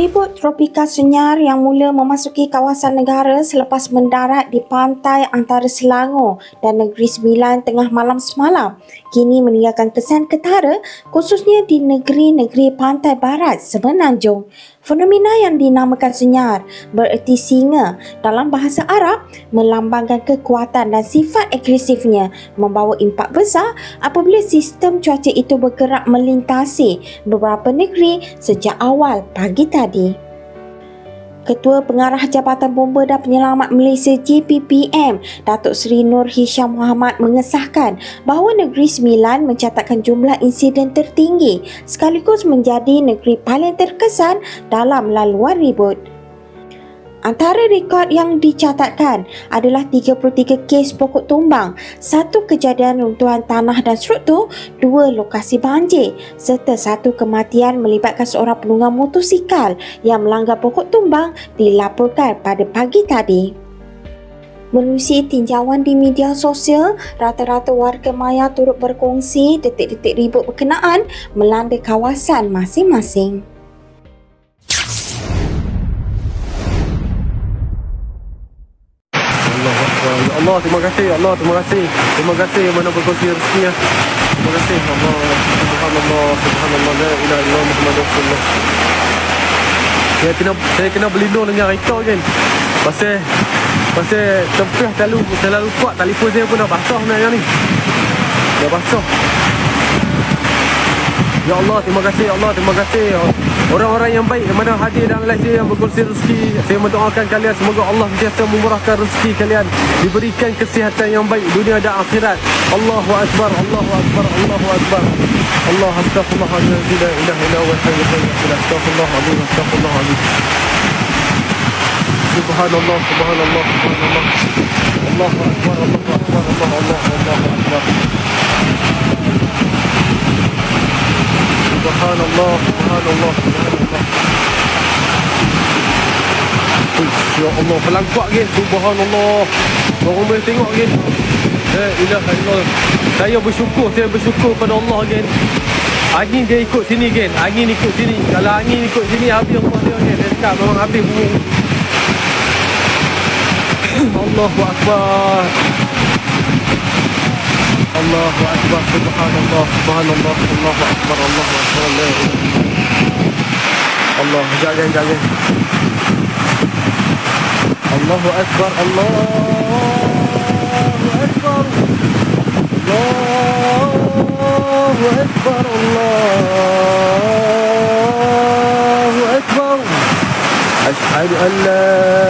Ribut tropika senyar yang mula memasuki kawasan negara selepas mendarat di pantai antara Selangor dan Negeri Sembilan tengah malam semalam kini meninggalkan kesan ketara khususnya di negeri-negeri pantai barat semenanjung. Fenomena yang dinamakan senyar bererti singa dalam bahasa Arab melambangkan kekuatan dan sifat agresifnya membawa impak besar apabila sistem cuaca itu bergerak melintasi beberapa negeri sejak awal pagi tadi. Ketua Pengarah Jabatan Bomba dan Penyelamat Malaysia JPPM, Datuk Seri Nur Hisham Muhammad mengesahkan bahawa Negeri Sembilan mencatatkan jumlah insiden tertinggi sekaligus menjadi negeri paling terkesan dalam laluan ribut. Antara rekod yang dicatatkan adalah 33 kes pokok tumbang, satu kejadian runtuhan tanah dan struktur, dua lokasi banjir serta satu kematian melibatkan seorang penunggang motosikal yang melanggar pokok tumbang dilaporkan pada pagi tadi. Menerusi tinjauan di media sosial, rata-rata warga maya turut berkongsi detik-detik ribut berkenaan melanda kawasan masing-masing. Allah, terima kasih. Ya Allah, terima kasih. Terima kasih yang mana berkongsi rezekinya. Terima kasih. Allah. Subhanallah. Subhanallah. La ilaha illallah Muhammad Rasulullah. Saya kena saya kena berlindung dengan reka kan. Pasal pasal tempah terlalu terlalu kuat telefon saya pun dah basah sebenarnya ni. Dah basah. Ya Allah, terima kasih Ya Allah, terima kasih Orang-orang yang baik yang mana hadir dalam live saya yang berkongsi rezeki Saya mendoakan kalian semoga Allah sentiasa memurahkan rezeki kalian Diberikan kesihatan yang baik dunia dan akhirat. Allahu Akbar, Allahu Akbar, Allahu Akbar. Allah astagfirullahaladzim La ilaha illa wa Astagfirullahaladzim, astagfirullahaladzim Subhanallah, subhanallah, subhanallah. Allahu Akbar, Allahu Akbar, Allah, Allah, Allahu Akbar Subhanallah, subhanallah, subhanallah. Ya Allah, pelan kuat ke? Subhanallah. Orang boleh tengok ke? La ilaha illallah. Saya bersyukur, saya bersyukur pada Allah kan. Angin dia ikut sini kan. Angin ikut sini. Kalau angin ikut sini habis Allah dia kan. Dia cakap memang habis burung. Allahu Akbar. الله أكبر سبحان الله سبحان الله الله أكبر الله أكبر الله أكبر الله. اكبر الله اكبر الله أكبر الله أكبر. الله أكبر الله أكبر. أشهد أن لا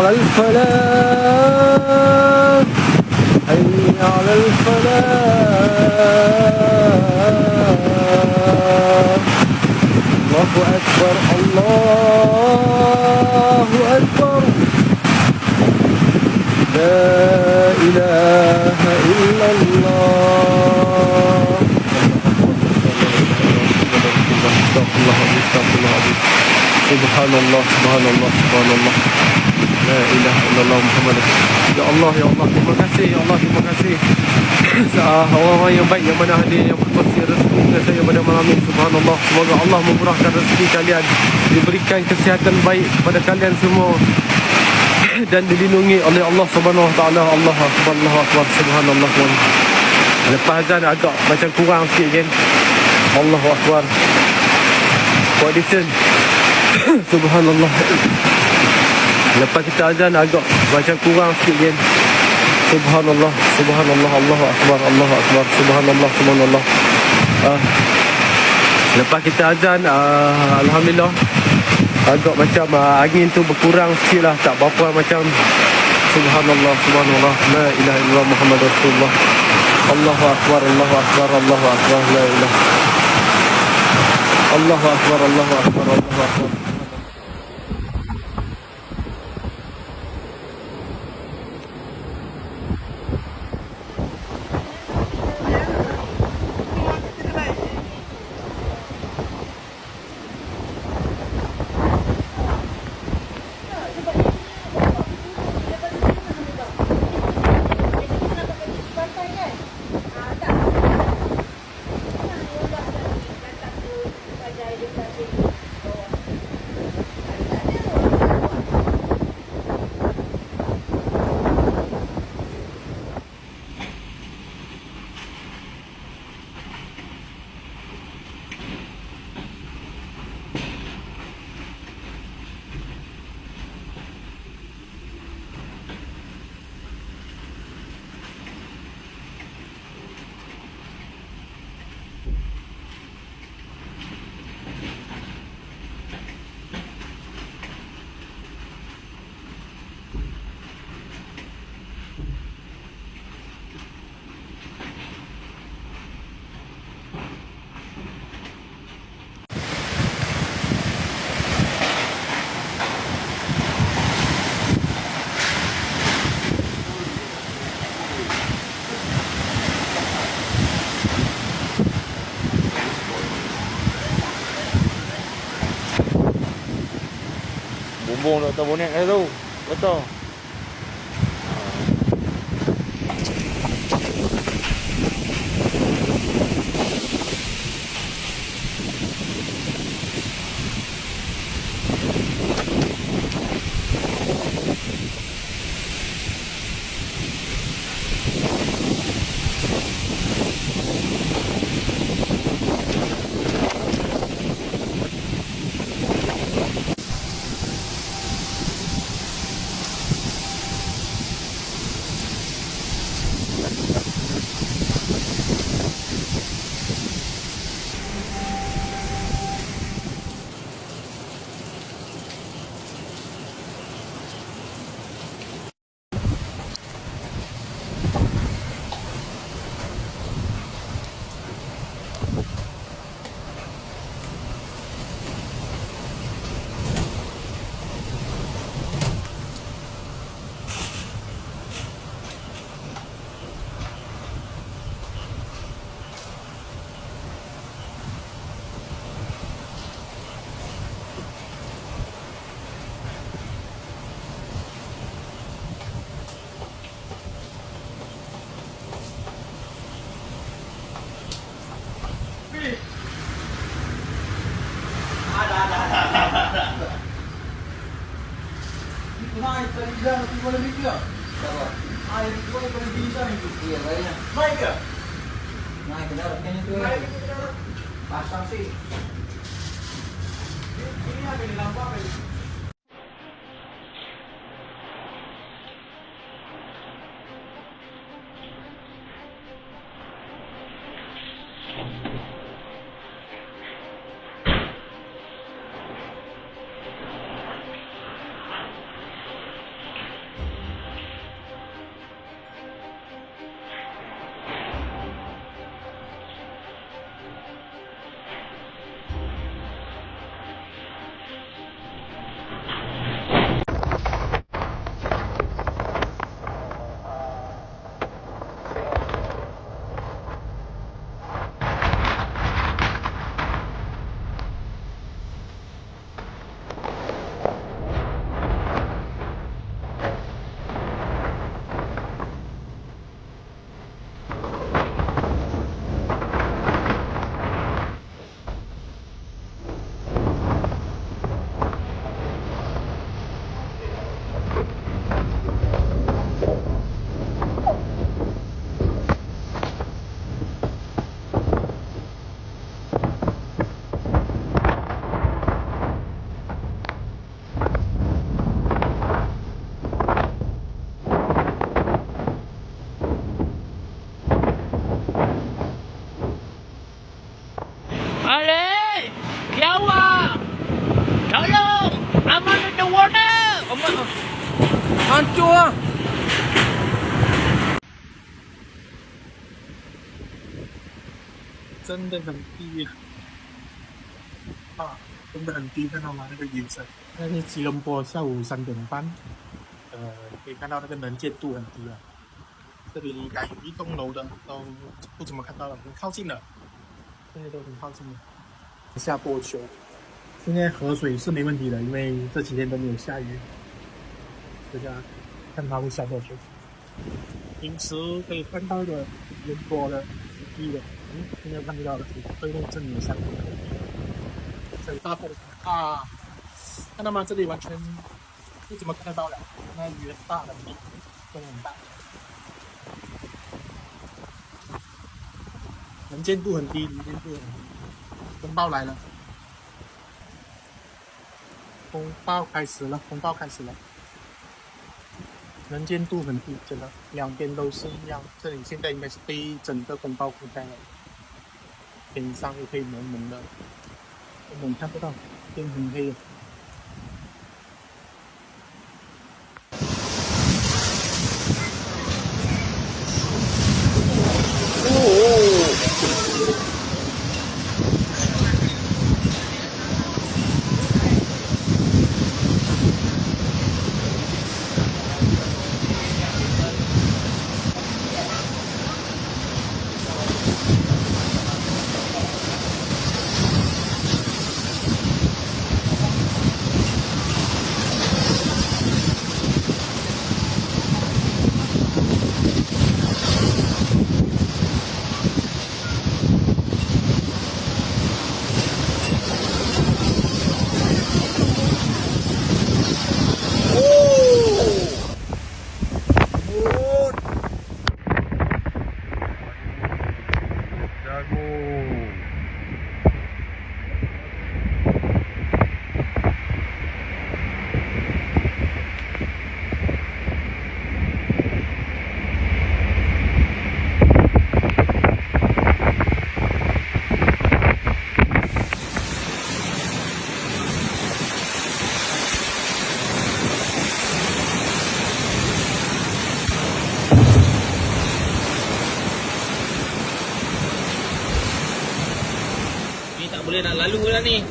على الفلاح. حي على الفلاح. الله أكبر الله أكبر. لا إله إلا الله. الله الله سبحان الله سبحان الله سبحان الله. La ilaha illallah Muhammad. Ya Allah, ya Allah, terima kasih, ya Allah, terima kasih. Orang-orang yang baik yang mana hadir yang berkongsi rezeki dengan saya pada malam ini. Subhanallah, semoga Allah memurahkan rezeki kalian. Diberikan kesihatan baik kepada kalian semua dan dilindungi oleh Allah Subhanahu Wa Taala. Allah Akbar, Allah Akbar, Subhanallah. Lepas azan agak macam kurang sikit kan. Allahu Akbar. Audition. Subhanallah. Lepas kita azan agak macam kurang sikit kan. Subhanallah, Subhanallah, Allahu Akbar, Allahu Akbar, Subhanallah, Subhanallah. Ah, lepas kita azan, ah, Alhamdulillah, agak macam ah, angin tu berkurang sikit lah, tak berapa macam Subhanallah, subhanallah. La ilaha illallah Muhammad Rasulullah. Allahu akbar, Allahu akbar, Allahu akbar. La ilaha. Allahu akbar, Allahu akbar, Allahu akbar. Bumbung Dr. Bonek dah tu. Betul. naik ke kau kena pergi Naik ke? Naik ke darat kan itu. Naik ke darat. Pasang sih. Ini ada di lampu apa ini? 真的很低啊，真的很低，看到吗？那个颜色，那是吉隆坡下午三点半，呃，可以看到那个能见度很低啊。这里应该有一栋楼的都不怎么看到了，很靠近了，现在都很靠近了。下坡球，现在河水是没问题的，因为这几天都没有下雨，大家看它会下坡球。平时可以看到的人多的低的，嗯，现在看不到了，会用这里的山坡，很大片啊，看到吗？这里完全不怎么看得到了，那雨很大的，风很大，能见度很低，能见度很低，风暴来了，风暴开始了，风暴开始了。能见度很低，真的，两边都是一样。这里现在应该是被整个风暴覆盖了，thì sau khi mình mình mình thấp cái đầu trên hình kia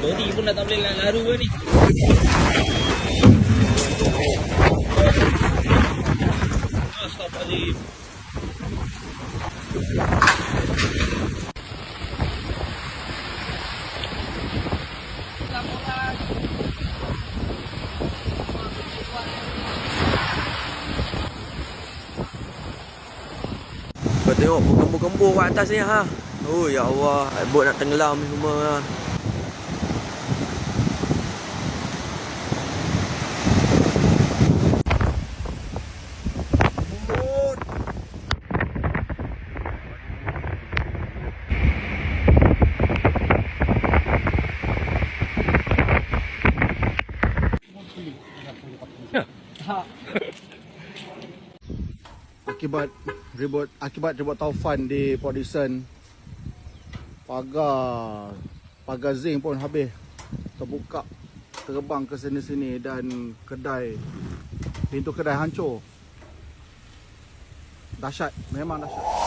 Lori pun dah tak boleh nak lah ni. Astaghfirullahaladzim. Kau tengok bergembur-gembur kat atas ni ha. Oh ya Allah, bot nak tenggelam semua. Ha. Akibat ribut akibat ribut taufan di Port Dickson. Pagar pagar zinc pun habis. Terbuka terbang ke sini-sini dan kedai pintu kedai hancur. Dahsyat memang dahsyat